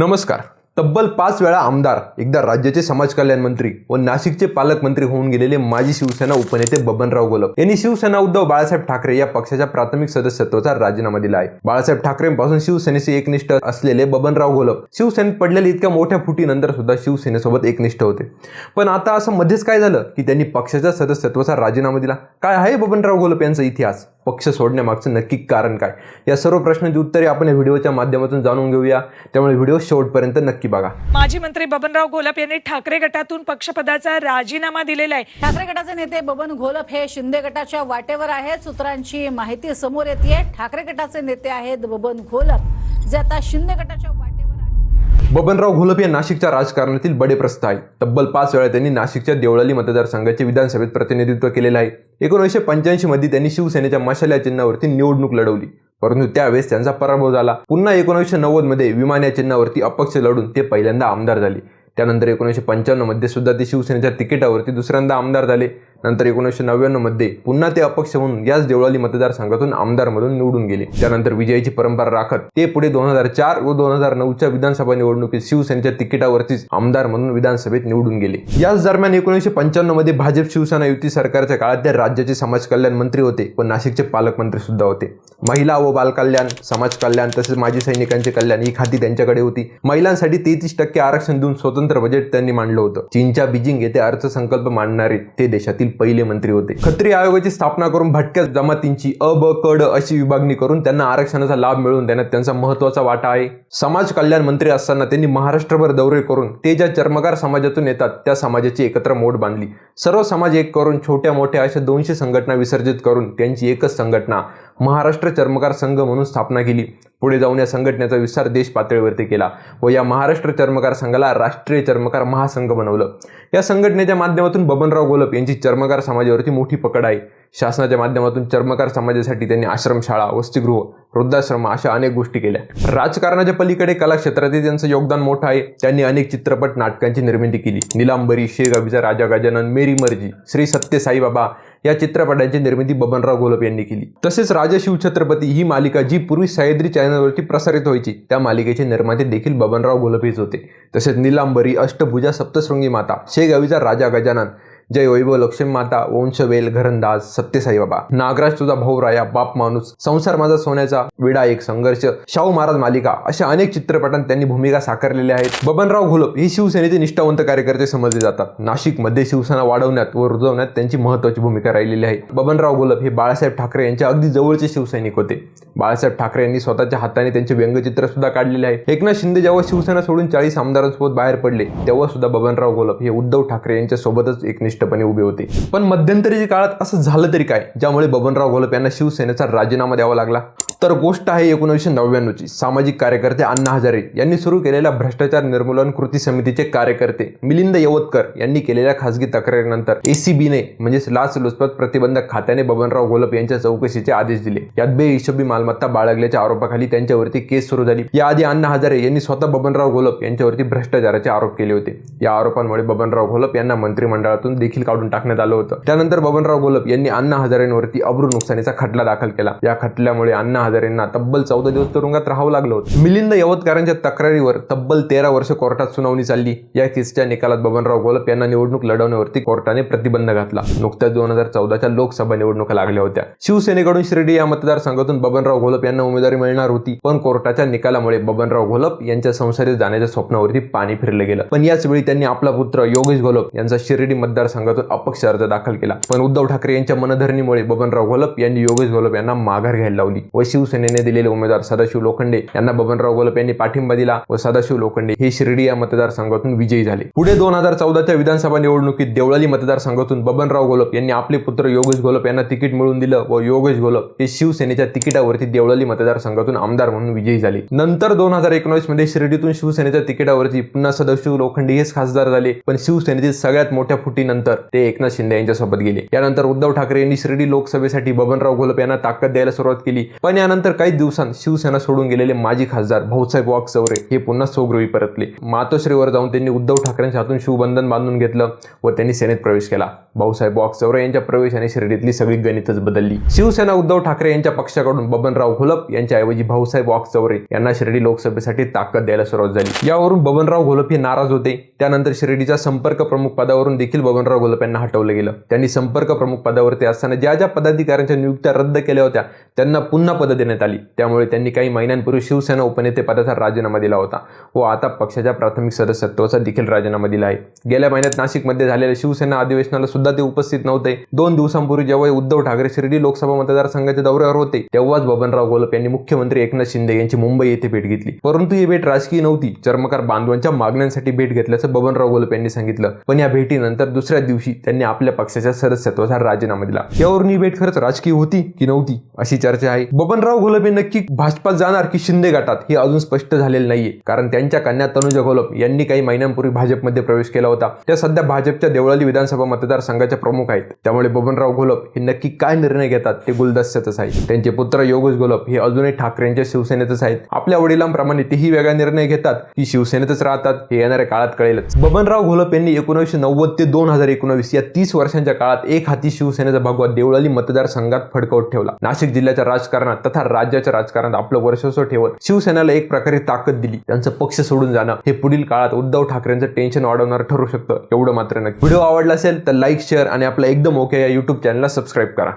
नमस्कार. तब्बल पाच वेळा आमदार एकदा राज्याचे समाज कल्याण मंत्री व नाशिकचे पालकमंत्री होऊन गेलेले माजी शिवसेना उपनेते बबनराव गोलप यांनी शिवसेना उद्धव बाळासाहेब ठाकरे या पक्षाच्या प्राथमिक सदस्यत्वाचा राजीनामा दिला आहे. बाळासाहेब ठाकरेंपासून शिवसेनेचे एकनिष्ठ असलेले बबनराव गोलप शिवसेनेत पडलेले इतक्या मोठ्या फुटीनंतर सुद्धा शिवसेनेसोबत एकनिष्ठ होते. पण आता असं मध्येच काय झालं की त्यांनी पक्षाच्या सदस्यत्वाचा राजीनामा दिला? काय आहे बबनराव गोलप यांचा इतिहास? पक्ष सोडण्यामागचं नक्की कारण काय? या सर्व प्रश्नांची उत्तरे आपण या व्हिडिओच्या माध्यमातून जाणून घेऊया. त्यामुळे व्हिडिओ शेवटपर्यंत नक्की बघा. माजी मंत्री बबनराव घोलप यांनी ठाकरे गटातून पक्षपदाचा राजीनामा दिलेला आहे. ठाकरे गटाचे नेते बबन घोलप हे शिंदे गटाच्या वाटेवर आहेत. सूत्रांची माहिती समोर येते ठाकरे गटाचे नेते आहेत बबन घोलप जे आता शिंदे गटाच्या वाटेवर आहेत. बबनराव घोलप या नाशिकच्या राजकारणातील बडे प्रस्थ आहे तब्बल पाच वेळा त्यांनी नाशिकच्या देवळाली मतदारसंघाचे विधानसभेत प्रतिनिधित्व केलेलं आहे. एकोणीसशे पंच्याऐंशी मध्ये त्यांनी शिवसेनेच्या मशाल या चिन्हावरती निवडणूक लढवली. परंतु त्यावेळेस त्यांचा पराभव झाला. पुन्हा एकोणीसशे नव्वदमध्ये विमान या चिन्हावरती अपक्ष लढून ते पहिल्यांदा आमदार झाले. त्यानंतर एकोणीसशे पंच्याण्णवमध्ये सुद्धा ते शिवसेनेच्या तिकिटावरती दुसऱ्यांदा आमदार झाले. नंतर एकोणीसशे नव्याण्णवमध्ये पुन्हा ते अपक्ष म्हणून याच देवळाली मतदारसंघातून आमदारमधून निवडून गेले. त्यानंतर विजयाची परंपरा राखत ते पुढे दोन हजार चार व दोन हजार नऊच्या विधानसभा निवडणुकीत शिवसेनेच्या तिकिटावरतीच आमदार म्हणून विधानसभेत निवडून गेले. याच दरम्यान एकोणीसशे पंच्याण्णवमध्ये भाजप शिवसेना युती सरकारच्या काळात ते राज्याचे समाज कल्याण मंत्री होते व नाशिकचे पालकमंत्री सुद्धा होते. महिला व बालकल्याण समाज कल्याण तसेच माजी सैनिकांचे कल्याण ही खाती त्यांच्याकडे होती. महिलांसाठी तेहतीस टक्के आरक्षण देऊन स्वतंत्र बजेट त्यांनी मांडलं होतं. चीनच्या बीजिंग येथे अर्थसंकल्प मांडणारे ते देशातील पहिले मंत्री होते. खत्री आयोगाची स्थापना करून भटक्या जमातींची अ ब कड अशी विभागणी करून त्यांना आरक्षणाचा लाभ मिळवून देण्यात त्यांचा महत्त्वाचा वाटा आहे. समाज कल्याण मंत्री असताना त्यांनी महाराष्ट्रभर दौरे करून ते ज्या चर्मकार समाजातून येतात त्या समाजाची एकत्र मोड बांधली. सर्व समाज एक करून छोट्या मोठ्या अशा दोनशे संघटना विसर्जित करून त्यांची एकच संघटना महाराष्ट्र चर्मकार संघ म्हणून स्थापना केली. पुढे जाऊन या संघटनेचा विस्तार देश पातळीवरती केला व या महाराष्ट्र चर्मकार संघाला राष्ट्रीय चर्मकार महासंघ बनवलं. या संघटनेच्या माध्यमातून बबनराव गोलप यांची चर्मकार समाजावरती मोठी पकड आहे. शासनाच्या माध्यमातून चर्मकार समाजासाठी त्यांनी आश्रमशाळा वसतिगृह वृद्धाश्रम अशा अनेक गोष्टी केल्या. राजकारणाच्या पलीकडे कला क्षेत्रातही त्यांचं योगदान मोठं आहे. त्यांनी अनेक चित्रपट नाटकांची निर्मिती केली. निलांबरी शेगावीचा राजा गजानन मेरी मर्जी श्री सत्य साईबाबा या चित्रपटांची निर्मिती बबनराव गोलप यांनी केली. तसेच राजा शिवछत्रपती ही मालिका जी पूर्वी सह्याद्री चॅनलवरती प्रसारित व्हायची त्या मालिकेचे निर्माते देखील बबनराव घोलप हेच होते. तसेच निलांबरी अष्टभुजा सप्तशृंगी माता शेगावीचा राजा गजानन जय वैभव लक्ष्मी माता वंशवेल घरंदाज सत्यसाईबाबा नागराज तुझा भाऊ राया बाप माणूस संसार माझा सोन्याचा विडा एक संघर्ष शाहू महाराज मालिका अशा अनेक चित्रपटांत त्यांनी भूमिका साकारलेल्या आहेत. बबनराव घोलप हे शिवसेनेचे निष्ठावंत कार्यकर्ते समजले जातात. नाशिकमध्ये शिवसेना वाढवण्यात व रुजवण्यात त्यांची महत्वाची भूमिका राहिलेली आहे. बबनराव घोलप हे बाळासाहेब ठाकरे यांच्या अगदी जवळचे शिवसैनिक होते. बाळासाहेब ठाकरे यांनी स्वतःच्या हाताने त्यांचे व्यंगचित्र सुद्धा काढलेले आहे. एकनाथ शिंदे जेव्हा शिवसेना सोडून चाळीस आमदारांसोबत बाहेर पडले तेव्हा सुद्धा बबनराव घोलप हे उद्धव ठाकरे यांच्या सोबतच एकनिष्ठपणे उभे होते. पण मध्यंतरीच्या काळात असं झालं तरी काय? ज्यामुळे बबनराव घोलप यांना शिवसेनेचा राजीनामा द्यावा लागला. तर गोष्ट आहे एकोणीसशे नव्याण्णवची. सामाजिक कार्यकर्ते अण्णा हजारे यांनी सुरू केलेल्या भ्रष्टाचार निर्मूलन कृती समितीचे कार्यकर्ते मिलिंद यवतकर यांनी केलेल्या खासगी तक्रारीनंतर एसीबीने म्हणजेच लाचलुचपत प्रतिबंधक खात्याने बबनराव घोलप यांच्या चौकशीचे आदेश दिले. यात बेहिशोबी मालमत्ता बाळगल्याच्या आरोपाखाली त्यांच्यावरती केस सुरू झाली. याआधी अण्णा हजारे यांनी स्वतः बबनराव घोलप यांच्यावरती भ्रष्टाचाराचे आरोप केले होते. या आरोपांमुळे बबनराव घोलप यांना मंत्रिमंडळातून देखील काढून टाकण्यात आलं होतं. त्यानंतर बबनराव घोलप यांनी अण्णा हजारेंवरती अब्रू नुकसानीचा खटला दाखल केला. या खटल्यामुळे अण्णा हजारेंना तब्बल चौदा दिवस तुरुंगात राहावं लागलं होतं. मिलिंद यवतकरांच्या तक्रारीवर तब्बल तेरा वर्ष कोर्टात सुनावणी चालली. या केसच्या निकालात बबनराव गोलप यांना निवडणूक लढवण्यावरती कोर्टाने प्रतिबंध घातला. नुकत्याच दोन हजार चौदाच्या लोकसभा निवडणुका लागल्या होत्या. शिवसेनेकडून शिर्डी या मतदारसंघातून बबनराव घोलप यांना उमेदवारी मिळणार होती. पण कोर्टाच्या निकालामुळे बबनराव घोलप यांच्या संसारेत जाण्याच्या स्वप्नावरती पाणी फिरलं गेलं. पण याच वेळी त्यांनी आपला पुत्र योगेश घोलप यांचा शिर्डी मतदारसंघातून अपक्ष अर्ज दाखल केला. पण उद्धव ठाकरे यांच्या मनधरणीमुळे बबनराव घोलप यांनी योगेश घोलप यांना माघार घ्यायला लावली व शिवसेनेने दिलेले उमेदवार सदाशिव लोखंडे यांना बबनराव घोलप यांनी पाठिंबा दिला व सदाशिव लोखंडे हे शिर्डी या मतदारसंघातून विजयी झाले. पुढे दोन हजार चौदाच्या विधानसभा निवडणुकीत देवळाली मतदारसंघातून बबनराव घोलप यांनी आपले पुत्र योगेश घोलप यांना तिकीट मिळवून दिलं व योगेश घोलप हे शिवसेनेच्या तिकिटावरती देवळाली मतदारसंघातून आमदार म्हणून विजयी झाले. नंतर दोन हजार एकोणीसमध्ये शिर्डीतून शिवसेनेच्या तिकिटावरती पुन्हा सदाशिव लोखंडे हेच खासदार झाले. पण शिवसेनेतील सगळ्यात मोठ्या फुटीनंतर ते एकनाथ शिंदे यांच्यासोबत गेले. यानंतर उद्धव ठाकरे यांनी शिर्डी लोकसभेसाठी बबनराव घोलप यांना ताकद द्यायला सुरुवात केली. पण यानंतर काही दिवसांत शिवसेना सोडून गेलेले माजी खासदार भाऊसाहेब वागचौरे हे पुन्हा स्वगृही परतले. मातोश्रीवर जाऊन त्यांनी उद्धव ठाकरेंच्या हातून शिवबंधन बांधून घेतलं व त्यांनी सेनेत प्रवेश केला. भाऊसाहेब वागचौरे यांच्या प्रवेशाने शिर्डीतली सगळी गणितच बदलली. शिवसेना उद्धव ठाकरे यांच्या पक्षाकडून बबनराव घोलप यांच्याऐवजी भाऊसाहेब वागचौरे यांना शिर्डी लोकसभेसाठी ताकद द्यायला सुरुवात झाली. यावरून बबनराव घोलप हे नाराज होते. त्यानंतर शिर्डीच्या संपर्क प्रमुख पदावरून देखील बबनराव घोलप यांना हटवलं गेलं. त्यांनी संपर्क प्रमुख पदावरती असताना ज्या ज्या पदाधिकाऱ्यांच्या नियुक्त्या रद्द केल्या होत्या त्यांना पुन्हा पदं देण्यात आली. त्यामुळे त्यांनी काही महिन्यांपूर्वी शिवसेना उपनेते पदाचा राजीनामा दिला होता व आता पक्षाच्या प्राथमिक सदस्यत्वाचा देखील राजीनामा दिला आहे. गेल्या महिन्यात नाशिकमध्ये झालेल्या शिवसेना अधिवेशनाला सुद्धा ते उपस्थित नव्हते. दोन दिवसांपूर्वी जेव्हा उद्धव ठाकरे शिर्डी लोकसभा मतदारसंघाच्या दौऱ्यावर होते तेव्हाच बबनराव गोलप यांनी मुख्यमंत्री एकनाथ शिंदे यांची मुंबई येथे भेट घेतली. परंतु ही भेट राजकीय नव्हती. चर्मकार बांधवांच्या मागण्यांसाठी भेट घेतल्याचं बबनराव गोलप यांनी सांगितलं. पण या भेटीनंतर दुसऱ्या दिवशी त्यांनी आपल्या पक्षाच्या सदस्यत्वाचा राजीनामा दिला. यावरून ही भेट खरंच राजकीय होती की नव्हती अशी चर्चा आहे. बबनराव गोलप हे नक्की भाजपात जाणार की शिंदे गटात हे अजून स्पष्ट झालेलं नाहीये. कारण त्यांच्या कन्या तनुजा गोलप यांनी काही महिन्यांपूर्वी भाजपमध्ये प्रवेश केला होता. त्या सध्या भाजपच्या देवळाली विधानसभा मतदारसंघाच्या प्रमुख आहेत. त्यामुळे बबनराव घोलप हे नक्की काय निर्णय घेतात ते गुलदस्त्यातच आहे त्यांचे पुत्र योगेश घोलप हे अजूनही ठाकरेंच्या शिवसेनेतच आहेत. आपल्या वडिलांप्रमाणे तेही वेगळा निर्णय घेतात. की शिवसेनेतच राहतात हे येणाऱ्या काळात कळेलच. बबनराव घोलप यांनी एकोणीसशे नव्वद ते दोन हजार एकोणवीस या तीस वर्षांच्या काळात एक हाती शिवसेनेचा भगवा देवळाली मतदारसंघात फडकवत ठेवला. नाशिक जिल्ह्याच्या राजकारणात तथा राज्याच्या राजकारणात आपलं वर्चस्व ठेवत शिवसेनेला एक प्रकारे ताकद दिली. त्यांचं पक्ष सोडून जाणं हे पुढील काळात उद्धव ठाकरेंचं टेन्शन वाढवणार ठरू शकतं एवढं मात्र नक्की. व्हिडिओ आवडला असेल तर लाईक लाईक शेअर आणि आपलं एकदम ओके या युट्यूब चॅनलला सबस्क्राईब करा.